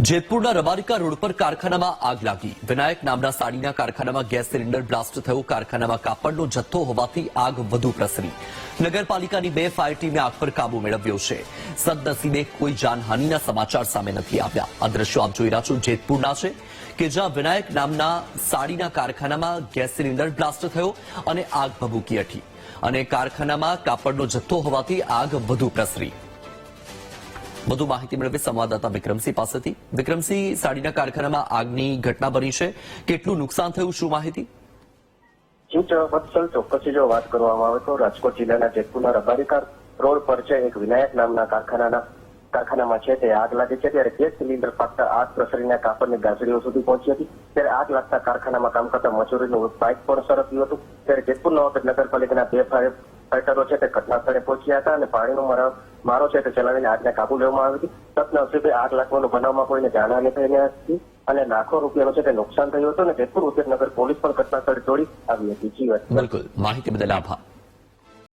જેતપુરના Rabarika road પર કારખાનામાં આગ લાગી. વિનાયક નામના સાડીના કારખાનામાં ગેસ સિલિન્ડર બ્લાસ્ટ થયો. કારખાનામાં કાપડનો જથ્થો હોવાથી આગ વધુ પ્રસરી. નગરપાલિકાની બે ફાયર ટીમે આગ પર કાબુ મેળવ્યો છે. સદનસીબે કોઈ જાનહાનિના સમાચાર સામે નથી આવ્યા. આ દ્રશ્યો આપ જોઈ રહ્યા છો જેતપુરના છે, કે જ્યાં વિનાયક નામના સાડીના કારખાનામાં ગેસ સિલિન્ડર બ્લાસ્ટ થયો અને આગ ભભૂકી હતી. અને કારખાનામાં કાપડનો જથ્થો હોવાથી આગ વધુ પ્રસરી. વધુ માહિતી મેળવે સંવાદદાતા વિક્રમસિંહ પાસેથી. વિક્રમસિંહ, સાડીના કારખાનામાં આગની ઘટના બની છે. કેટલું નુકસાન થયું, શું માહિતી? જી વત્સલ ચોક્કસથી જો વાત કરવામાં આવે તો રાજકોટ જિલ્લાના જેતપુરના રબારીકાર રોડ પર છે એક વિનાયક નામના કારખાનાના કારખાનામાં છે. તે આગ લાગી છે ત્યારે ગેસ સિલિન્ડર ફાટતા આગ પ્રસરીને કાપડની ગાજરીઓ સુધી પહોંચી હતી. ત્યારે આગ લાગતા કારખાનામાં કામ કરતા મજૂરીનું બાઇક પણ સળગ્યું હતું. ત્યારે જેતપુર નવાપેટ નગરપાલિકાના બે ફાયર ફાઈટરો છે તે ઘટના સ્થળે પહોંચ્યા હતા અને પાણીનો મારો મારો છે તે ચલાવીને આગને કાબુ લેવામાં આવી હતી સદનસીબે આગ લાગવાનો બનાવમાં કોઈને જાનહાની થઈ હતી અને લાખો રૂપિયાનું છે તે નુકસાન થયું હતું અને જેતપુર ઉદ્યોગનગર પોલીસ પણ ઘટના સ્થળે દોડી આવી હતી. જી બિલકુલ. માહિતી બદલ આભાર.